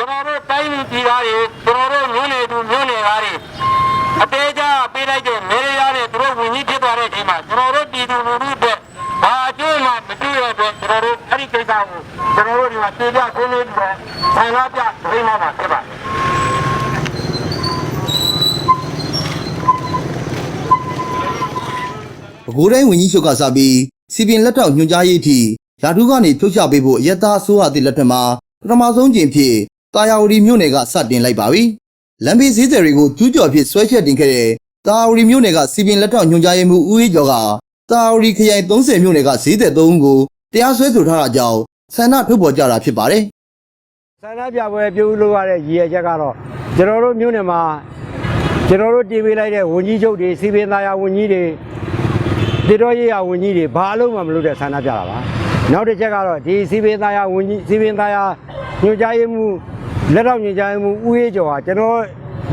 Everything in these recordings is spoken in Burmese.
ကျွန်တော်တို့တိုင်းပြည်သားတွေကျွန်တော်တို့မျိုးနယ်သူမျိုးနယ်သားတွေအသေးချာပေးလိုက်တဲ့မေရရတဲ့သူတို့ဝင်ကြီးဖြစ်သွားတဲ့အချိန်မှာကျွန်တော်တို့ပြည်သူလူထုအတွက်ဘာအကျိုးမှမတွေ့ရတဲ့ကျွန်တော်တို့အဲ့ဒီကိစ္စကိုကျွန်တော်တို့ဒီမှာပြေပြဆွေးနွေးပြီးတော့ဆိုင်လာပြဒိန်းမှာဖြစ်ပါတယ်ပဲခူးတိုင်းဝန်ကြီးချုပ်ကစပြီးစီပင်လက်ထောက်ညွှန်ကြားရေးအထိယာထုကနေဖြုတ်ချပေးဖို့အယက်သားအစိုးရသည့်လက်ထက်မှာပထမဆုံးကျင်ဖြစ် တာယာဝတီမြို့နယ်ကစတင်လိုက်ပါပြီ။လမ်းဘေးဈေးသည်တွေကိုကျူးကျော်ဖြစ်ဆွဲချက်တင်ခဲ့တဲ့တာယာဝတီမြို့နယ်ကစီပင်လက်ထောက်ညွှန်ကြားရေးမှူးဦးအေးကျော်ကတာယာဝတီခရိုင်30မြို့နယ်ကဈေးသည်3ဦးကိုတရားစွဲဆိုထားတာကြောင့်ဆန္ဒထုတ်ဖော်ကြတာဖြစ်ပါတယ်။ဆန္ဒပြပွဲပြုလုပ်ရတဲ့ရည်ရွယ်ချက်ကတော့ကျွန်တော်တို့မြို့နယ်မှာကျွန်တော်တို့တည်ပေးလိုက်တဲ့ဝန်ကြီးချုပ်တွေစီပင်သားယာဝန်ကြီးတွေတည်တော်ရေးရာဝန်ကြီးတွေဘာအလုံးမှမလုပ်တဲ့ဆန္ဒပြတာပါနောက်တစ်ချက်ကတော့ဒီစီပင်သားယာဝန်ကြီးစီပင်သားယာညွှန်ကြားရေးမှူး လက်ထောက်ညွှန်ကြားရေးမှူးဦးရေးကျော်ဟာကျွန်တော်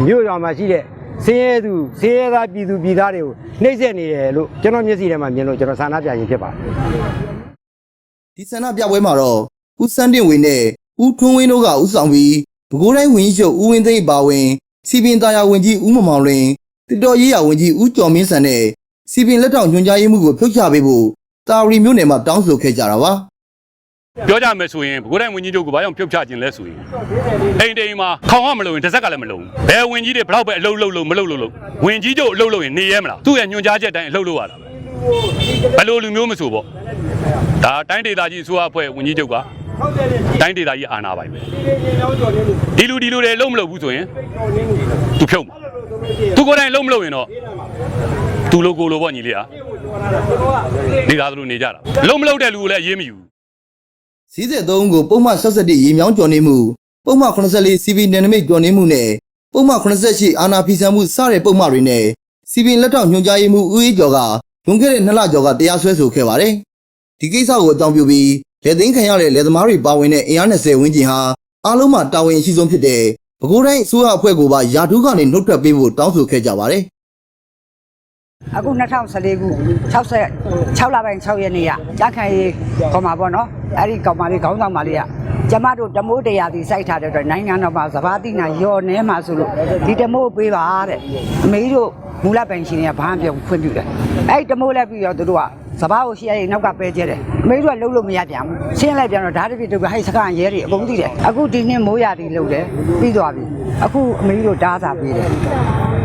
မြို့ရွာမှာရှိတဲ့စင်းရဲသူစင်းရဲသားပြည်သူပြည်သားတွေကိုနှိမ့်ဆက်နေတယ်လို့ကျွန်တော်မျက်စိထဲမှာမြင်လို့ကျွန်တော်ဆန္ဒပြရင်ဖြစ်ပါတယ်ဒီဆန္ဒပြပွဲမှာတော့ဦးစန်းတင်ဝင်းနဲ့ဦးထွန်းဝင်းတို့ကဦးဆောင်ပြီးပဲခူးတိုင်းဝန်ကြီးချုပ်ဦးဝင်းသိန်းပါဝင်စီပင်သားယာဝန်ကြီးဦးမမောင်လွင်တစ်တော်ရေးရာဝန်ကြီးဦးကျော်မင်းစံနဲ့စီပင်လက်ထောက်ညွှန်ကြားရေးမှူးကိုဖြုတ်ချပေးဖို့တာဝရီမြို့နယ်မှာတောင်းဆိုခဲ့ကြတာပါ ပြောကြမယ်ဆိုရင်ဘကိုးတိုင်းဝင်ကြီးတို့ကဘာကြောင့်ပြုတ်ချခြင်းလဲဆိုရင်အိမ်တိမ်မှာခေါင်းကမလုံရင်တစ်စက်ကလည်းမလုံဘူးဘယ်ဝင်ကြီးတွေဘလောက်ပဲအလုပ်လုပ်လို့မလုပ်လို့လို့ဝင်ကြီးတို့အလုပ်လုပ်ရင်နေရဲမလားသူ့ရဲ့ညွှန်ကြားချက်တိုင်းအလုပ်လုပ်ရတာဘယ်လိုလူမျိုးမဆိုပေါ့ဒါတိုင်းဒေသကြီးအစိုးရအဖွဲ့ဝင်ကြီးချုပ်ကတိုင်းဒေသကြီးအာဏာပိုင်ပဲဒီလူဒီလူတွေအလုပ်မလုပ်ဘူးဆိုရင်သူဖြုတ်မှာသူကိုယ်တိုင်အလုပ်မလုပ်ရင်တော့သူလိုကိုလိုပေါ့ညီလေးဟာနေသားသလိုနေကြတာအလုပ်မလုပ်တဲ့လူကိုလည်းအရေးမယူဘူး ဈေးသက်သုံးကိုပုံမှန်67ရေမြောင်းကျော်နေမှုပုံမှန်84 CV နယ်နိမိတ်ကျော်နေမှုနဲ့ပုံမှန်88အာနာဖီဆန်မှုစတဲ့ပုံမှန်တွေနဲ့စီပင်လက်ထောက်ညွှန်ကြားရေးမှူးဦးအေးကျော်ကလွန်ခဲ့တဲ့နှစ်လကျော်ကတရားစွဲဆိုခဲ့ပါတယ်။ဒီကိစ္စကိုအကြောင်းပြုပြီးလက်သိမ်းခံရတဲ့လက်သမားတွေပါဝင်တဲ့အင်အား20ဝန်းကျင်ဟာအားလုံးမှာတာဝန်ရှိဆုံးဖြစ်တဲ့ပဲခူးတိုင်းအစိုးရအဖွဲ့ကိုပါယာထုကနေနှုတ်ထွက်ပေးဖို့တောင်းဆိုခဲ့ကြပါတယ်။ အခု2014ခု66လပိုင်း6ရက်နေ့ကကြားခံရေးခေါ်မှာပေါ့နော်အဲ့ဒီကောင်မလေးခေါင်းဆောင်မလေးကကျမတို့တမိုးတရားစီစိုက်ထားတဲ့အတွက်နိုင်ငံတော်မှာစဘာတိနာရော်နေမှာဆိုလို့ဒီတမိုးပေးပါတဲ့အမေတို့မူလပိုင်ရှင်တွေကဘာမှပြောခွင့်ပြုတယ်အဲ့ဒီတမိုးလည်းပြီးတော့သူတို့ကစဘာကိုရှေ့ရေးနောက်ကပဲကျဲတယ်အမေတို့ကလှုပ်လို့မရပြန်ဘူးရှင်းလိုက်ပြန်တော့ဓာတ်တပိတုပ်ကဟိုက်စကန်ရဲတွေအကုန်သိတယ်အခုဒီနှစ်မိုးရတီလှုပ်တယ်ပြီးသွားပြီအခုအမေတို့တားစာပေးတယ်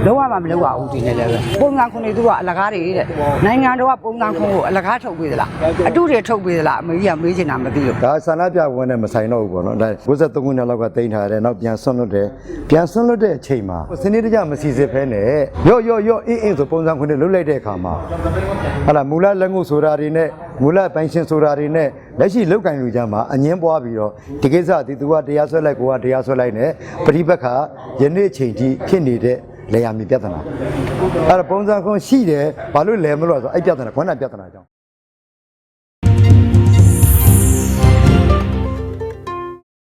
လုံးဝမမလုပ်ရဘူးဒီနေ့လည်းပဲပုံစံခုနေသူကအလကားတွေတဲ့နိုင်ငံတော်ကပုံစံခုကိုအလကားထုတ်ပေးသလားအတုတွေထုတ်ပေးသလားအမေကြီးကမေးချင်တာမသိလို့ဒါဆန္ဒပြပွဲနဲ့မဆိုင်တော့ဘူးပေါ့နော်ဒါ53ခုနှစ်လောက်ကတင်ထားတယ်နောက်ပြန်ဆွန့်လွတ်တယ်ပြန်ဆွန့်လွတ်တဲ့အချိန်မှာစနေတကျမစီစစ်ဖဲနဲ့ရော့ရော့ရော့အင်းအင်းဆိုပုံစံခုနှစ်လွတ်လိုက်တဲ့အခါမှာဟာလာမူလလက်ငုပ်ဆိုတာတွေနဲ့မူလပိုင်ရှင်ဆိုတာတွေနဲ့လက်ရှိလောက်ကင်လူကြမှာအငင်းပွားပြီးတော့ဒီကိစ္စဒီသူကတရားဆွဲလိုက်ကိုကတရားဆွဲလိုက်နဲ့ပရိပက္ခယနေ့အချိန်ထိဖြစ်နေတဲ့ လေယာဉ်ပြဿနာအဲ့ဒါပုံစံခွန်ရှိတယ်ဘာလို့လဲမလို့ဆိုအဲ့ပြဿနာခွန်းနာပြဿနာကြောင့်